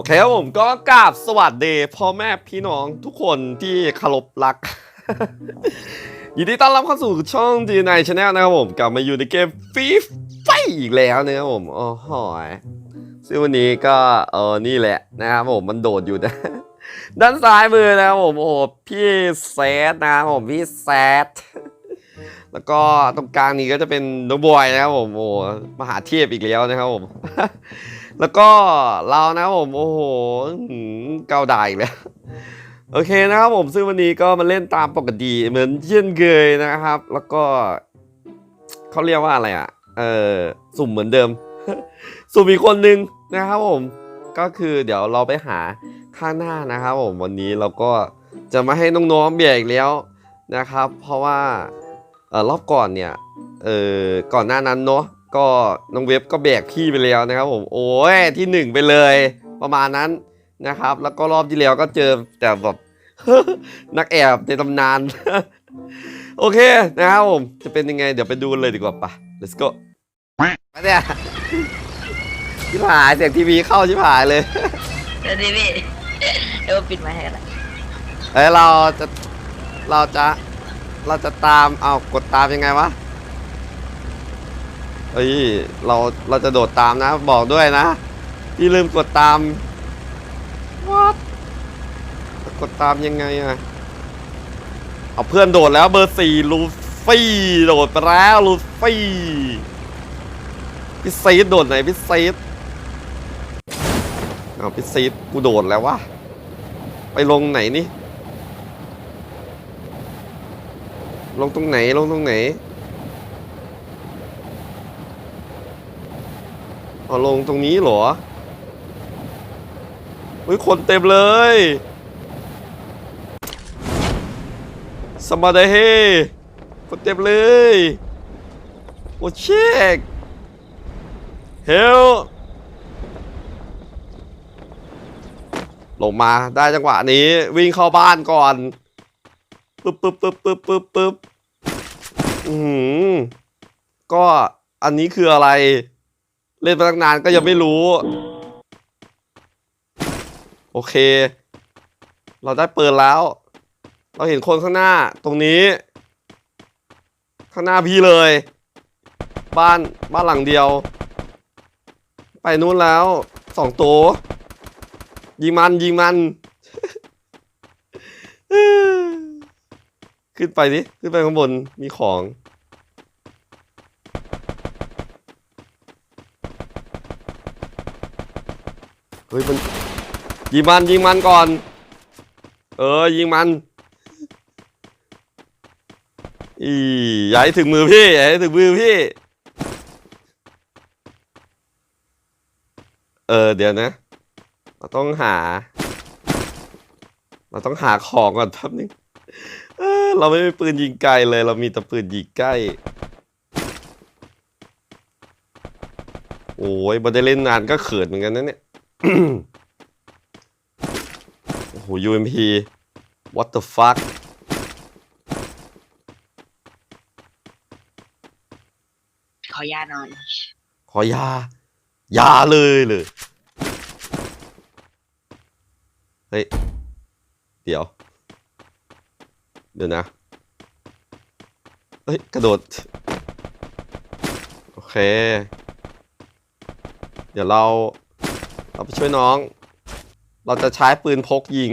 อเคครับผมก็กราบสวัสดีพ่อแม่พี่น้องทุกคนที่เคารพรัก ยินดีต้อนรับเข้าสู่ช่องดีนาชาแนลนะครับผมกลับมาอยู่ในเกมฟีไฟอีกแล้วนะครับผมโอ้โหยซึ่งวันนี้ก็เออนี่แหละนะครับผมมันโดดอยู่นะด้านซ้ายมือนะครับผมโอ้พี่แซดนะครับผมพี่แซด แล้วก็ตรงกลางนี้ก็จะเป็นน้องบอยนะครับผมโอ้โหมหาเทพอีกแล้วนะครับผม แล้วก็เรานะครับผมโอ้โหอื้อหือเกาด่าอีกแล้วโอเคนะครับผมซึ่งวันนี้ก็มาเล่นตามปกติเหมือนเช่นเคยนะครับ แล้วก็เขาเรียกว่าอะไรอะเออสุ่มเหมือนเดิม สุ่มอีกคนนึงนะครับผมก็คือเดี๋ยวเราไปหาข้างหน้านะครับผมวันนี้เราก็จะมาให้น้องๆเบียอีกแล้วนะครับ เพราะว่า รอบก่อนเนี่ยเออก่อนหน้านั้นเนาะก็น้องเว็บก็แบกพี่ไปแล้วนะครับผมโอ้ยที่หนึ่งไปเลยประมาณนั้นนะครับ แล้วก็รอบที่แล้วก็เจอแต่แบบนักแอบในตำนาน โอเคนะครับผม จะเป็นยังไง เดี๋ยวไปดูเลยดีกว่าปะ let's go ไปเนี่ยชิบหายเสียงทีวีเข้าชิบหายเลยเดี๋ยวดิพี่เดี๋ยวปิดไม้ให้กันนะเอ้ยเราจะเราจะ เราจะตามเอากดตามยังไงวะเอ้ยเราเราจะโดดตามนะ บอกด้วยนะพี่ลืมกดตาม what กดตามยังไงอะเอาเพื่อนโดดแล้วเบอร์สี่ลูฟี่โดดไปแล้วลูฟี่พี่ซีดโดดไหนพี่ซีดเอาพี่ซีดกูโดดแล้ววะไปลงไหนนี่ ลงตรงไหนลงตรงไหนเอาลงตรงนี้เหรอเฮ้ยคนเต็มเลยสมาเดเฮคนเต็มเลย โอ้เช็คเฮลลงมาได้จังหวะนี้วิ่งเข้าบ้านก่อนปึ๊บปึ๊บปึ๊บปึ๊บปึ๊บปึ๊บ อือหือก็อันนี้คืออะไร เล่นมาตั้งนานก็ยังไม่รู้ โอเค เราได้เปิดแล้ว เราเห็นคนข้างหน้าตรงนี้ ข้างหน้าพี่เลย บ้านบ้านหลังเดียว ไปนู้นแล้วสองตัวยิงมันยิงมัน ขึ้นไปดิ ขึ้นไปข้างบน มีของ เฮ้ยมัน ยิงมัน ยิงมันก่อน เออ ยิงมัน อีอย่าให้ถึงมือพี่อย่าให้ถึงมือพี่ เออ เดี๋ยวนะ เราต้องหา เราต้องหาของก่อนแป๊บนึง เออเราไม่มีปืนยิงไกลเลย เรามีแต่ปืนยิงใกล้ โอ้ยบัได้เล่นนานก็เขินเหมือนกันนะเนี่ย โอ้โห UMP what the fuck ขอยาหน่อย ขอยา ยาเลยเลย เฮ้ย เดี๋ยว เดี๋ยวนะ เฮ้ย กระโดด โอเค เดี๋ยวเรา เราไปช่วยน้อง เราจะใช้ปืนพกยิง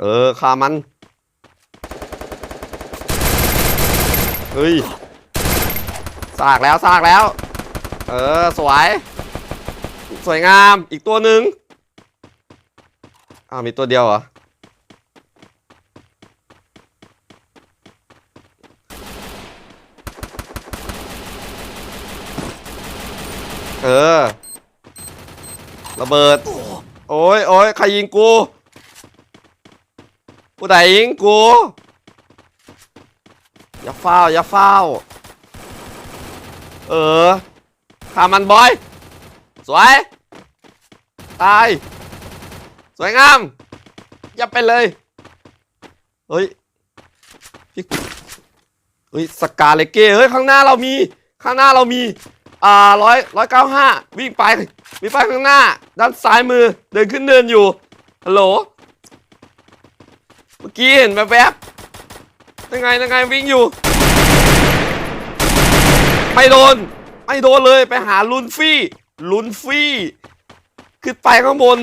เออฆ่ามัน เฮ้ยซากแล้วซากแล้ว เออ สวย สวยงามอีกตัวหนึ่ง อ้าวมีตัวเดียวเหรอ เออ ระเบิด โอ้ยโอ้ยใครยิงกู ผู้ใดยิงกู อย่าเฝ้า อย่าเฝ้า เออฆ่ามันบอย สวย ตาย สวยงาม ยับไปเลย เฮ้ยเฮ้ยสกาเลเก้เฮ้ยข้างหน้าเรามี ข้างหน้าเรามี อ่าร้อยร้อยเก้าห้าวิ่งไปวิ่งไปข้างหน้า ด้านซ้ายมือเดินขึ้นเดินอยู่ฮัลโหลเมื่อกี้เห็นแวบๆยังไงยังไงวิ่งอยู่ ไม่โดน ไม่โดนเลยไปหาลุนฟี่ ลุนฟี่ ขึ้นไปข้างบน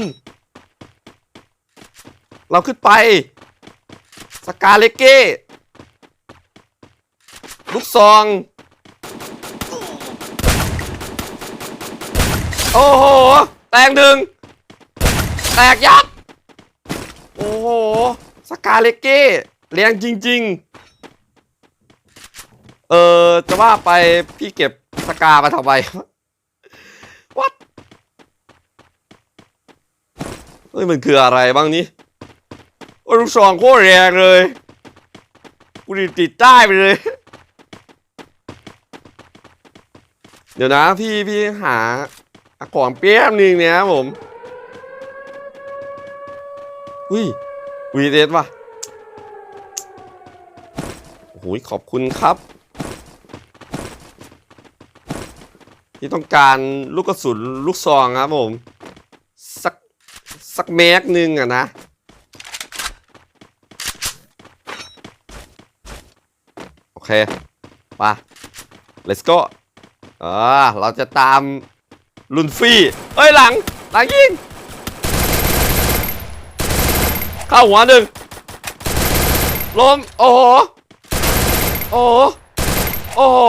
เราขึ้นไปสกาเลเก้ลูกซอง โอ้โห แตกหนึ่งแตกยับ โอ้โห สกาเลเก้แรงจริง ๆ เออจะว่าไปพี่เก็บสกามาทำไมวัดเฮ้ย มันคืออะไรบ้างนี่ โอ้ลูกซองโคตรแรงเลยกูดิติดใต้ไปเลย เดี๋ยวนะพี่พี่หาของเปี้ยมหนึ่งเนี่ยผมอุ้ยวีเดสว่ะโอ้โหขอบคุณครับ ที่ต้องการลูกกระสุนลูกซองครับผม สักสักแม็กหนึ่งอะนะ โอ เคไป let's go อ่าเราจะตามลุนฟี่เอ้ยหลัง หลังยิง เข้าหัวหนึ่งล้ม โอ้โห โอ้โห โอ้โห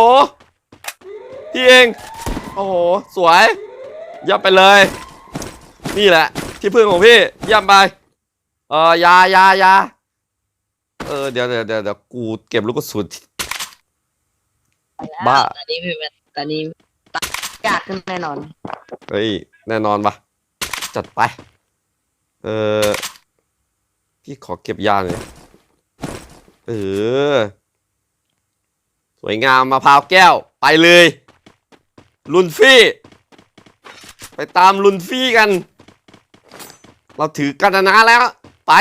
พี่เอง โอ้โห สวยยับไปเลย นี่แหละ ที่พึ่งของพี่ยี่ยมไป เออยายายาเออ เดี๋ยวเดี๋ยวเดี๋ยวกูเก็บลูกกระสุน บ้า ตอนนี้พี่แมทตอนนี้ตายากขึ้นแน่นอน เฮ้ยแน่นอนปะจัดไป เออพี่ขอเก็บยาหน่อยเออ สวยงามมะพร้าวแก้ว ไปเลย ลุนฟี่ ไปตามลุนฟี่กัน เราถือกันนะแล้ว ไป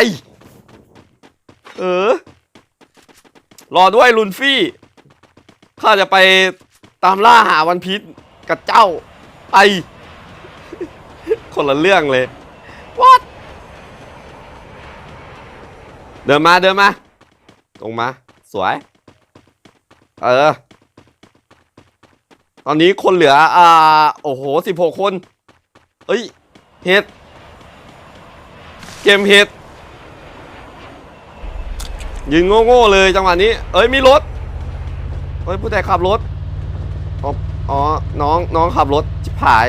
เออ รอด้วยลุนฟี่ ข้าจะไปตามล่าหาวันพีชกับเจ้าไป คนละเรื่องเลย what เดินมาเดินมา ตรงมา สวย เออ ตอนนี้คนเหลือ อ่า โอ้โหสิบหกคน เอ้ย เห็ด เกมเห็ดยืนโง่ๆเลยจังหวะนี้ เอ้ย มีรถ ฮ้ยผู้ใดขับรถอ๋ออน้อง น้องขับรถชิบหาย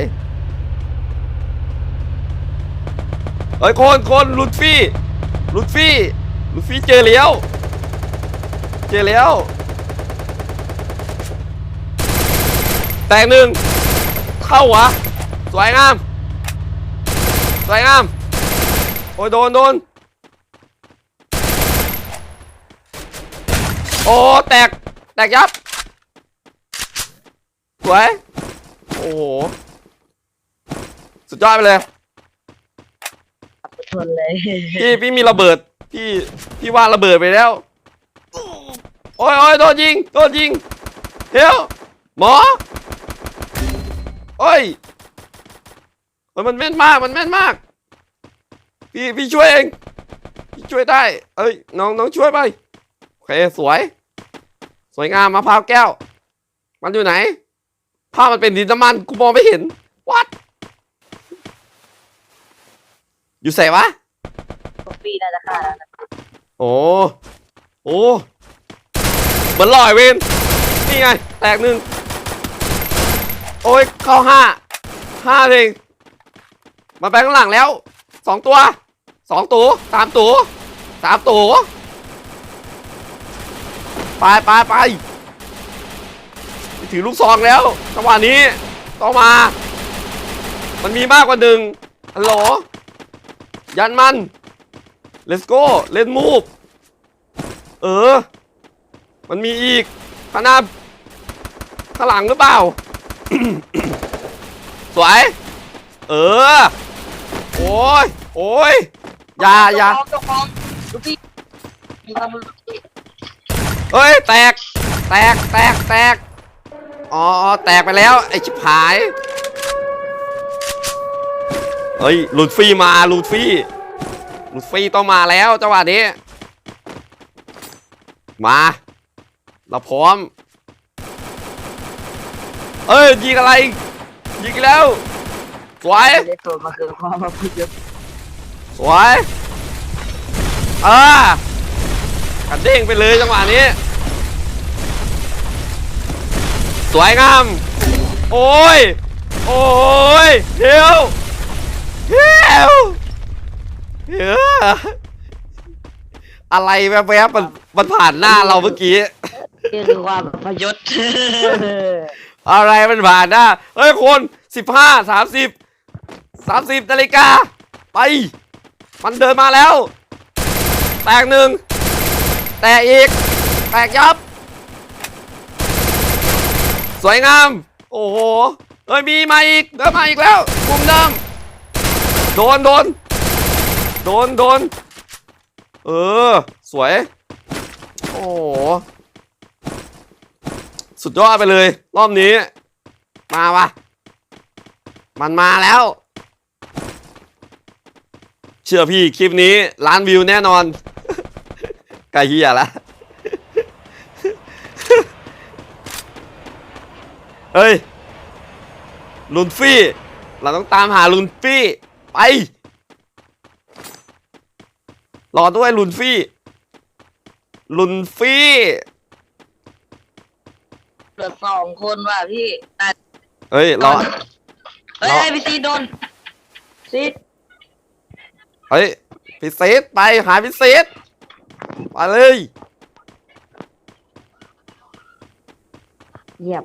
เฮ้ย คนคนลุดฟี่ ลุดฟี่ ลุดฟี่เจอแล้ว เจอแล้ว แตกหนึ่ง เข้าวะ สวยงาม สวยงาม โอ้ย โดนโดน โอ้ แตก แตกยับ วย โอ้โห สุดยอดไปเลยทนเลยพี่พี่มีระเบิด พี่พี่ว่าระเบิดไปแล้ว โอ้ยโอ้ยโดนยิงโดนยิงเฮ้ยหมอ โอ้ยเฮ้ยมันแม่นมากมันแม่นมาก พี่พี่ช่วยเอง พี่ช่วยได้ เอ้ยน้องน้องช่วยไปโอเคสวย สวยงามมะพร้าวแก้ว มันอยู่ไหน ภาพมันเป็นดินน้ำมันกูมองไม่เห็นวัดอยู่ใส่วะปีน่าจะฆ่าแล้วนะโอ้โอ้เหมือนลอยเวนนี่ไง แตกหนึ่งโอ้ยเข้าห้าห้าเองมาไปข้างหลังแล้วสองตัวสองตัวสามตัวสามตัวไปไปไป ถือลูกซองแล้วจังหวะนี้ต้องมา มันมีมากกว่าหนึ่งฮัลโหลยันมัน let's go let's move เออ มันมีอีกข้างหน้าข้างหลังหรือเปล่า สวย เออ โอ้ย โอ้ยอย่าอย่าเจ้าของลูกพี่มีความลูกพี่เฮ้ย แตก แตก แตก แตก อ๋อแตกไปแล้วไอ้ชิบหายเฮ้ยลูดฟี่มาลูดฟี่ลูดฟี่ต้องมาแล้วจังหวะนี้ มา เราพร้อม เอ้ยยิงอะไรยิงแล้วสวยไม่ได้ตัวมาคือความมาพูดเอะสวยอ่ากันเด้งไปเลยจังหวะนี้ สวยงาม โอ้ย โอ้ยเฮียวเฮียวเฮียวอะไรแวบๆมันมันผ่านหน้าเราเมื่อกี้ นี่คือความพยศ อะไรมันผ่านหน้า เฮ้ยคนสิบห้าสามสิบสามสิบนาฬิกา ไป มันเดินมาแล้ว แตกหนึ่ง แตกอีก แตกยับ สวยงาม โอ้โหเฮ้ยมีมาอีกเดินมาอีกแล้วกลุ่มเดิมโดนโดนโดนโดนเออ สวย โอ้โหสุดยอดไปเลย รอบนี้ มาวะมันมาแล้ว เชื่อพี่คลิปนี้ล้านวิวแน่นอน ไกลเฮียละ เฮ้ยลุนฟี่ เราต้องตามหาลุนฟี่ ไป รอด้วยลุนฟี่ ลุนฟี่เหลือสองคนว่ะพี่แต่เฮ้ยรอ เฮ้ยเราพี่ซีโดนซีเฮ้ยพิเศษไปหาพิเศษไปเลย เหยียบ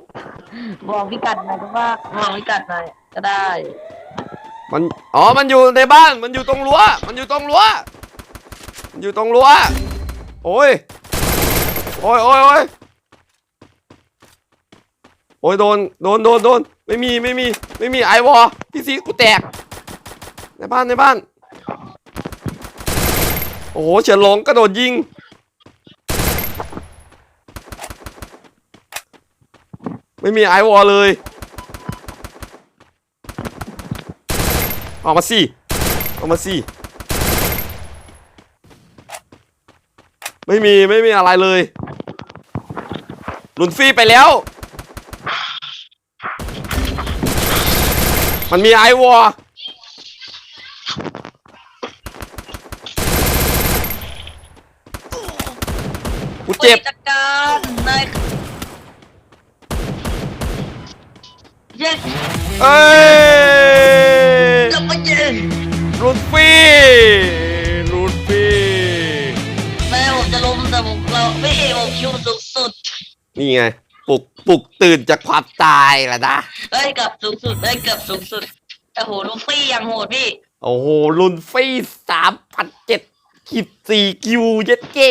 บอกพี่กัดหน่อยก็ว่าบอกพี่กัดหน่อยก็ได้ มัน อ๋อ มันอยู่ในบ้าน มันอยู่ตรงรั้ว มันอยู่ตรงรั้ว มันอยู่ตรงรั้ว โอ้ย โอ้ยโอ้ยโอ้ยโอ้ยโดน โดน โดน โดน ไม่มี ไม่มี ไม่มีไอวอพี่ซีกูแตก ในบ้าน ในบ้าน โอ้โหเฉินหลงกระโดดยิง ไม่มีไอวอลเลย ออกมาสิออกมาสิไม่มีไม่มีอะไรเลยลุนฟี่ไปแล้ว มันมีไอวอร์กูเจ็บ จัดการนาย เย้เอ้ยจะไปเย็นลุนฟี่ลุนฟี่แม่ผมจะล้มแต่ผมเราไม่เอผมคิวสูงสุดนี่ไงปลุกปลุกตื่นจากความตายแหละนะเฮ้ยเกับสูงสุดเฮ้ยเกับสูงสุดแต่โหลูฟี่ยังโหดพี่โอ้โหลุนฟี่สามพันเจ็ดขีดสี่คิวเย็ดเก้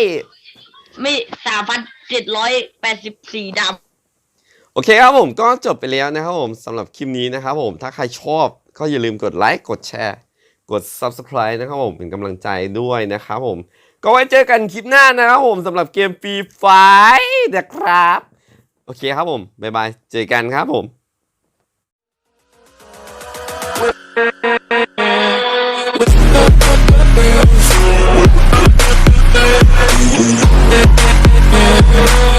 ไม่สามพันเจ็ดร้อยแปดสิบสี่ด โอเคครับผมก็จบไปแล้วนะครับผมสำหรับคลิปนี้นะครับผมถ้าใครชอบก็อย่าลืมกดไลค์กดแชร์ กด Subscribe นะครับผมเป็นกำลังใจด้วยนะครับผม ก็ไว้เจอกันคลิปหน้านะครับผมสำหรับเกมฟรีไฟนะครับ โอเคครับผม บ๊ายบาย เจอกันครับผม We'll be right back.